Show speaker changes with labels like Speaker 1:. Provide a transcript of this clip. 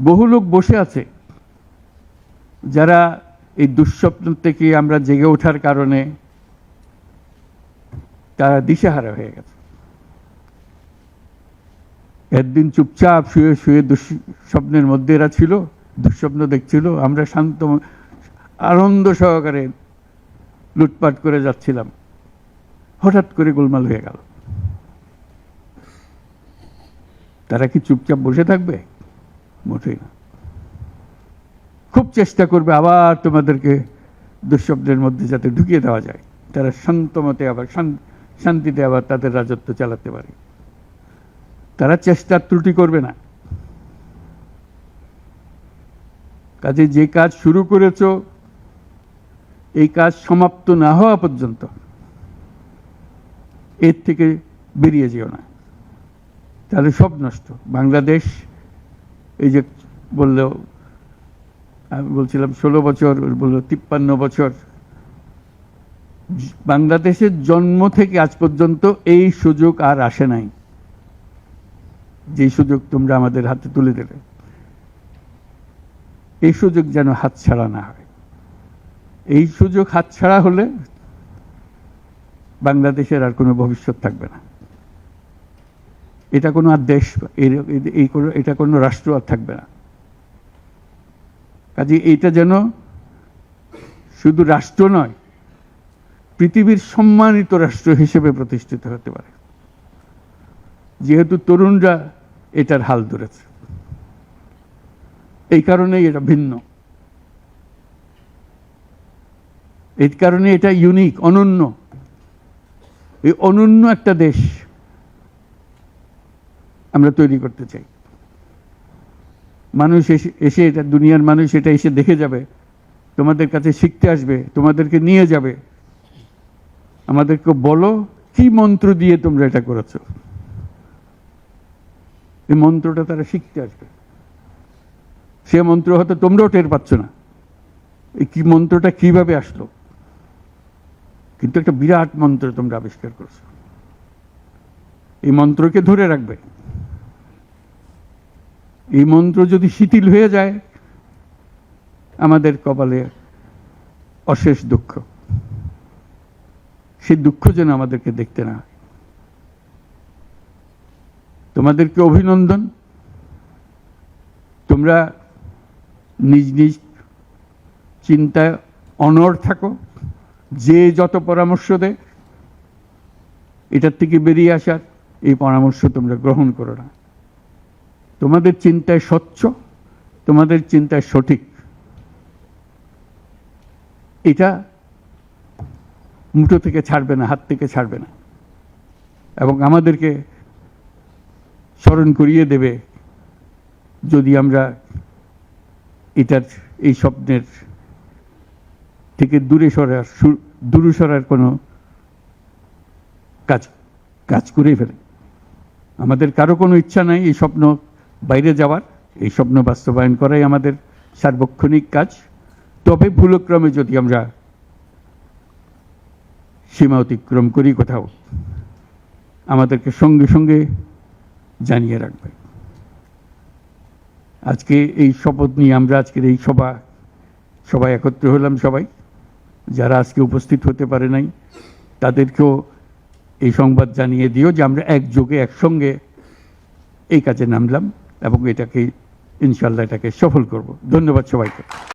Speaker 1: বহু লোক বসে আছে। যারা এই দুঃস্বপ্ন থেকে আমরা জেগে ওঠার কারণে তারা দিশেহারা হয়ে গেছে। একদিন চুপচাপ শুয়ে শুয়ে দুঃস্বপ্নের মধ্যে এরা ছিল, দুঃস্বপ্ন দেখছিল। আমরা শান্ত, আনন্দ সহকারে লুটপাট করে যাচ্ছিলাম। হঠাৎ করে গোলমাল হয়ে গেল। তারা কি চুপচাপ বসে থাকবে? মোটেই খুব চেষ্টা করবে আবার তোমাদেরকে দুঃস্বপ্নের মধ্যে যাতে ঢুকিয়ে দেওয়া যায়। তারা শান্তমতে আবার শান্তিতে আবার তাদের রাজত্ব চালাতে পারে। তারা চেষ্টার ত্রুটি করবে না। কাজে যে কাজ শুরু করেছ, এই কাজ সমাপ্ত না হওয়া পর্যন্ত এর থেকে বেরিয়ে যেও না। তাহলে সব নষ্ট। বাংলাদেশ এই যে বলল, আমি বলছিলাম ষোলো বছর, বলল তিপ্পান্ন বছর। বাংলাদেশের জন্ম থেকে আজ পর্যন্ত এই সুযোগ আর আসে নাই। যে সুযোগ তোমরা আমাদের হাতে তুলে দেবে। এই সুযোগ যেন হাতছাড়া না হয়। এই সুযোগ হাতছাড়া হলে বাংলাদেশের আর কোনো ভবিষ্যৎ থাকবে না। এটা কোনো আর দেশ, এই কোনো, এটা কোনো রাষ্ট্র আর থাকবে না। কাজে এইটা যেন শুধু রাষ্ট্র নয়, পৃথিবীর সম্মানিত রাষ্ট্র হিসেবে প্রতিষ্ঠিত হতে পারে। যেহেতু তরুণরা এটার হাল ধরেছে। এই কারণেই এটা ভিন্ন। এই কারণে এটা ইউনিক অনন্য। এই অনন্য একটা দেশ আমরা তৈরি করতে চাই। মানুষ এসে এসে এটা, দুনিয়ার মানুষ এটা এসে দেখে যাবে। তোমাদের কাছে শিখতে আসবে, তোমাদেরকে নিয়ে যাবে। আমাদেরকে বলো, কি মন্ত্র দিয়ে তোমরা এটা করেছ? এই মন্ত্রটা তারা শিখতে আসবে। সে মন্ত্র হয়তো তোমরাও টের পাচ্ছ না। এই কি মন্ত্রটা কীভাবে আসলো? কিন্তু একটা বিরাট মন্ত্র তোমরা আবিষ্কার করছ। এই মন্ত্রকে ধরে রাখবে। এই মন্ত্র যদি শিথিল হয়ে যায়, আমাদের কপালে অশেষ দুঃখ। সেই দুঃখ যেন আমাদেরকে দেখতে না তোমাদেরকে অভিনন্দন। তোমরা নিজ নিজ চিন্তায় অনড় থাকো। যে যত পরামর্শ দেয় এটার থেকে বেরিয়ে আসার এই পরামর্শ তোমরা গ্রহণ করো না। তোমাদের চিন্তায় স্বচ্ছ, তোমাদের চিন্তায় সঠিক। এটা মুঠো থেকে ছাড়বে না, হাত থেকে ছাড়বে না। এবং আমাদেরকে স্মরণ করিয়ে দেবে যদি আমরা এটার, এই স্বপ্নের থেকে দূরে সরার দূরে সরার কোনো কাজ কাজ করেই ফেলে। আমাদের কারও কোনো ইচ্ছা নাই এই স্বপ্ন বাইরে যাওয়ার, এই স্বপ্ন বাস্তবায়ন করাই আমাদের সার্বক্ষণিক কাজ। তবে ভুলক্রমে যদি আমরা সীমা অতিক্রম করি কোথাও, আমাদেরকে সঙ্গে সঙ্গে জানিয়ে রাখবে। আজকে এই শপথ নিয়ে আমরা আজকের এই সভা, সবাই একত্র হলাম সবাই। যারা আজকে উপস্থিত হতে পারে নাই, তাদেরকেও এই সংবাদ জানিয়ে দিও যে আমরা একযোগে, একসঙ্গে এই কাজে নামলাম। এবং এটাকে ইনশাল্লাহ এটাকে সফল করব। ধন্যবাদ সবাইকে।